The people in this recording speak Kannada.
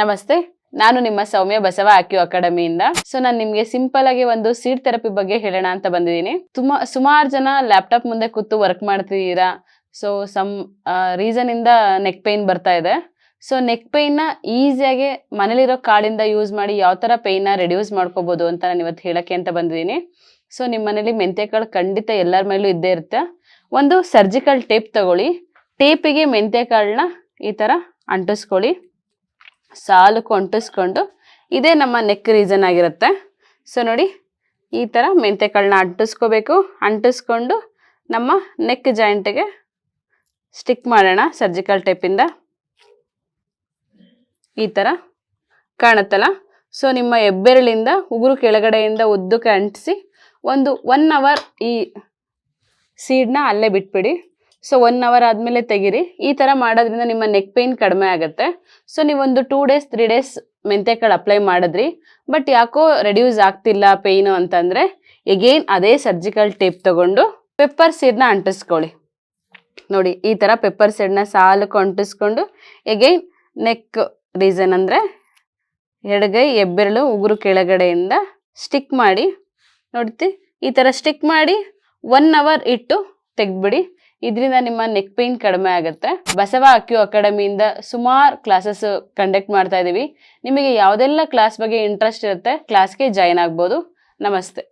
ನಮಸ್ತೆ, ನಾನು ನಿಮ್ಮ ಸೌಮ್ಯ ಬಸವ ಆಕ್ಯೂ ಅಕಾಡೆಮಿಯಿಂದ. ಸೊ ನಾನು ನಿಮಗೆ ಸಿಂಪಲ್ ಆಗಿ ಒಂದು ಸೀಡ್ ಥೆರಪಿ ಬಗ್ಗೆ ಹೇಳೋಣ ಅಂತ ಬಂದಿದ್ದೀನಿ. ತುಂಬಾ ಸುಮಾರು ಜನ ಲ್ಯಾಪ್ಟಾಪ್ ಮುಂದೆ ಕೂತು ವರ್ಕ್ ಮಾಡ್ತಿದ್ದೀರಾ? ಸೊ ಸಮ್ ರೀಸನ್ ಇಂದ ನೆಕ್ ಪೇನ್ ಬರ್ತಾ ಇದೆ. ಸೊ ನೆಕ್ ಪೈನ್ನ ಈಸಿಯಾಗಿ ಮನೇಲಿರೋ ಕಾಳಿಂದ ಯೂಸ್ ಮಾಡಿ ಯಾವ ಥರ ಪೇಯ್ನ ರೆಡ್ಯೂಸ್ ಮಾಡ್ಕೋಬೋದು ಅಂತ ನಾನು ಇವತ್ತು ಹೇಳೋಕ್ಕೆ ಅಂತ ಬಂದಿದ್ದೀನಿ. ಸೊ ನಿಮ್ಮ ಮನೇಲಿ ಮೆಂತ್ಯಕಾಳು ಖಂಡಿತ ಎಲ್ಲರ ಮೇಲೂ ಇದ್ದೇ ಇರುತ್ತೆ. ಒಂದು ಸರ್ಜಿಕಲ್ ಟೇಪ್ ತಗೊಳ್ಳಿ. ಟೇಪಿಗೆ ಮೆಂತ್ಯಕಾಳನ್ನ ಈ ಥರ ಅಂಟಿಸ್ಕೊಳ್ಳಿ. ಸಾಲಕ್ಕೆ ಅಂಟಿಸ್ಕೊಂಡು ಇದೇ ನಮ್ಮ ನೆಕ್ ರೀಸನ್ ಆಗಿರುತ್ತೆ. ಸೊ ನೋಡಿ, ಈ ಥರ ಮೆಂತ್ಯಕಾಳನ್ನ ಅಂಟಿಸ್ಕೋಬೇಕು. ಅಂಟಿಸ್ಕೊಂಡು ನಮ್ಮ ನೆಕ್ ಜಾಯಿಂಟಿಗೆ ಸ್ಟಿಕ್ ಮಾಡೋಣ ಸರ್ಜಿಕಲ್ ಟೈಪಿಂದ ಈ ಥರ ಕಾಣುತ್ತಲ್ಲ? ಸೊ ನಿಮ್ಮ ಹೆಬ್ಬೆರಳಿಂದ ಉಗುರು ಕೆಳಗಡೆಯಿಂದ ಉದ್ದಕ್ಕೆ ಅಂಟಿಸಿ ಒಂದು ಒನ್ ಅವರ್ ಈ ಸೀಡ್ನ ಅಲ್ಲೇ ಬಿಟ್ಬಿಡಿ. ಸೊ ಒನ್ ಅವರ್ ಆದಮೇಲೆ ತೆಗೀರಿ. ಈ ಥರ ಮಾಡೋದ್ರಿಂದ ನಿಮ್ಮ ನೆಕ್ ಪೇಯ್ನ್ ಕಡಿಮೆ ಆಗುತ್ತೆ. ಸೊ ನೀವೊಂದು ಟೂ ಡೇಸ್ ತ್ರೀ ಡೇಸ್ ಮೆಂತ್ಯಕಾಳು ಅಪ್ಲೈ ಮಾಡಿದ್ರಿ. ಬಟ್ ಯಾಕೋ ರೆಡ್ಯೂಸ್ ಆಗ್ತಿಲ್ಲ ಪೇಯ್ನು ಅಂತಂದರೆ ಎಗೇನ್ ಅದೇ ಸರ್ಜಿಕಲ್ ಟೇಪ್ ತಗೊಂಡು ಪೆಪ್ಪರ್ ಸೀಡ್ನ ಅಂಟಿಸ್ಕೊಳ್ಳಿ. ನೋಡಿ, ಈ ಥರ ಪೆಪ್ಪರ್ ಸೀಡ್ನ ಸಾಲಕ್ಕೆ ಅಂಟಿಸ್ಕೊಂಡು ಎಗೈನ್ ನೆಕ್ ರೀಸನ್ ಅಂದರೆ ಎಡಗೈ ಎಬ್ಬೆರಳು ಉಗುರು ಕೆಳಗಡೆಯಿಂದ ಸ್ಟಿಕ್ ಮಾಡಿ, ನೋಡ್ತಿ? ಈ ಥರ ಸ್ಟಿಕ್ ಮಾಡಿ ಒನ್ ಅವರ್ ಇಟ್ಟು ತೆಗ್ದ್ಬಿಡಿ. ಇದರಿಂದ ನಿಮ್ಮ ನೆಕ್ ಪೇನ್ ಕಡಿಮೆ ಆಗುತ್ತೆ. ಬಸವ ಅಕ್ಯೂ ಅಕಾಡೆಮಿಯಿಂದ ಸುಮಾರು ಕ್ಲಾಸಸ್ ಕಂಡಕ್ಟ್ ಮಾಡ್ತಾ ಇದ್ದೀವಿ ನಿಮಗೆ ಯಾವುದೆಲ್ಲ ಕ್ಲಾಸ್ ಬಗ್ಗೆ ಇಂಟ್ರೆಸ್ಟ್ ಇರುತ್ತೆ ಕ್ಲಾಸ್ಗೆ ಜಾಯಿನ್ ಆಗ್ಬೋದು. ನಮಸ್ತೆ.